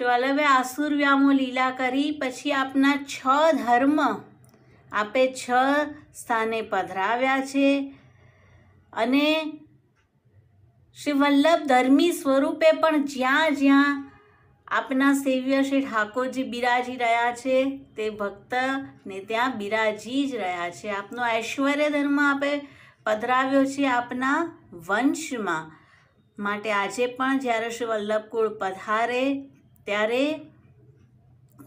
શ્રી વલ્લભે આસુર વ્યામો લીલા કરી પછી આપના છ ધર્મ આપે છ સ્થાને પધરાવ્યા છે અને શ્રી વલ્લભ ધર્મી સ્વરૂપે પણ જ્યાં જ્યાં આપના સેવ્ય શ્રી ઠાકોરજી બિરાજી રહ્યા છે તે ભક્તને ત્યાં બિરાજી જ રહ્યા છે આપનો ઐશ્વર્ય ધર્મ આપે પધરાવ્યો છે આપના વંશમાં માટે આજે પણ જ્યારે શ્રી વલ્લભકુળ પધારે ત્યારે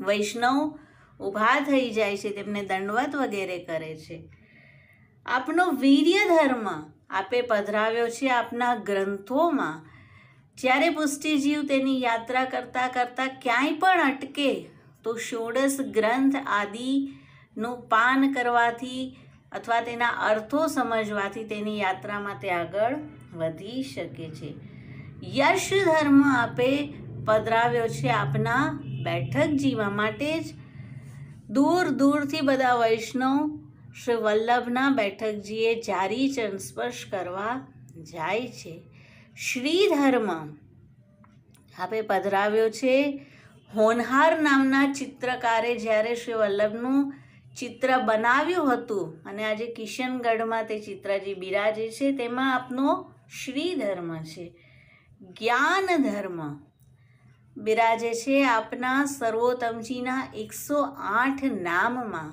વૈષ્ણવ ઊભા થઈ જાય છે, તેમને દંડવત વગેરે કરે છે. આપનો વીર્ય ધર્મ આપે પધરાવ્યો છે આપના ગ્રંથોમાં. જ્યારે પુષ્ટિજીવ તેની યાત્રા કરતાં કરતાં ક્યાંય પણ અટકે, તો ષોડશ ગ્રંથ આદિનું પાન કરવાથી અથવા તેના અર્થો સમજવાથી તેની યાત્રામાં તે આગળ વધી શકે છે. યશ ધર્મ આપે પધરાવ્યો છે આપના બેઠક જીવા માટે જ. દૂર દૂરથી બધા વૈષ્ણવ શ્રી વલ્લભના બેઠકજીએ જારી ચરણ સ્પર્શ કરવા જાય છે. શ્રી ધર્મ આપે પધરાવ્યો છે. હોનહાર નામના ચિત્રકારે જ્યારે શ્રી વલ્લભનું ચિત્ર બનાવ્યું હતું અને આજે કિશનગઢમાં તે ચિત્રજી બિરાજે છે, તેમાં આપનો શ્રી ધર્મ છે. જ્ઞાન ધર્મ બિરાજે છે આપના સર્વોત્તમજીના એકસો આઠ નામમાં.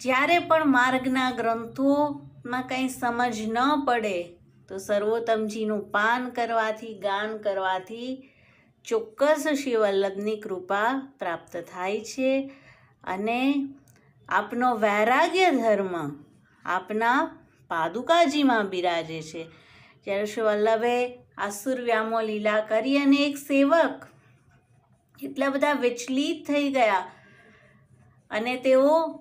જ્યારે પણ માર્ગના ગ્રંથોમાં કંઈ સમજ ન પડે, તો સર્વોત્તમજીનું પાન કરવાથી, ગાન કરવાથી ચોક્કસ શ્રી કૃપા પ્રાપ્ત થાય છે અને આપનો વૈરાગ્ય ધર્મ આપના પાદુકાજીમાં બિરાજે છે. જ્યારે શ્રી વલ્લભે આસુર વ્યામો લીલા કરી અને એક સેવક એટલા બધા વિચલિત થઈ ગયા. અને તેઓ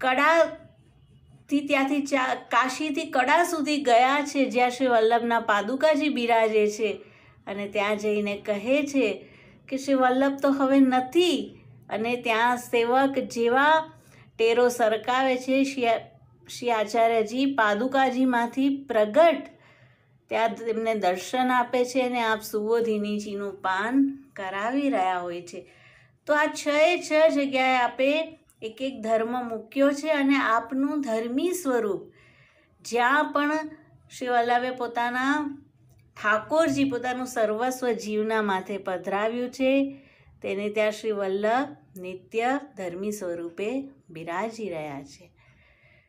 કડાથી ત્યાંથી કાશીથી કડા સુધી ગયા છે, જ્યાં શ્રી વલ્લભના પાદુકાજી બિરાજે છે. અને ત્યાં જઈને કહે છે કે શ્રી વલ્લભ તો હવે નથી. અને ત્યાં સેવક જેવા ટેરો સરકાવે છે શ્રી શ્રી આચાર્યજી પાદુકાજીમાંથી પ્રગટ ત્યાં તેમને દર્શન આપે છે અને આપ સુબોધિનીજીનું પાન કરાવી રહ્યા હોય છે. તો આ છ એ છ જગ્યાએ આપે એક એક ધર્મ મૂક્યો છે અને આપનું ધર્મી સ્વરૂપ જ્યાં પણ શ્રી વલ્લભે પોતાના ઠાકોરજી પોતાનું સર્વસ્વ જીવના માથે પધરાવ્યું છે, તેને ત્યાં શ્રી વલ્લભ નિત્ય ધર્મી સ્વરૂપે બિરાજી રહ્યા છે.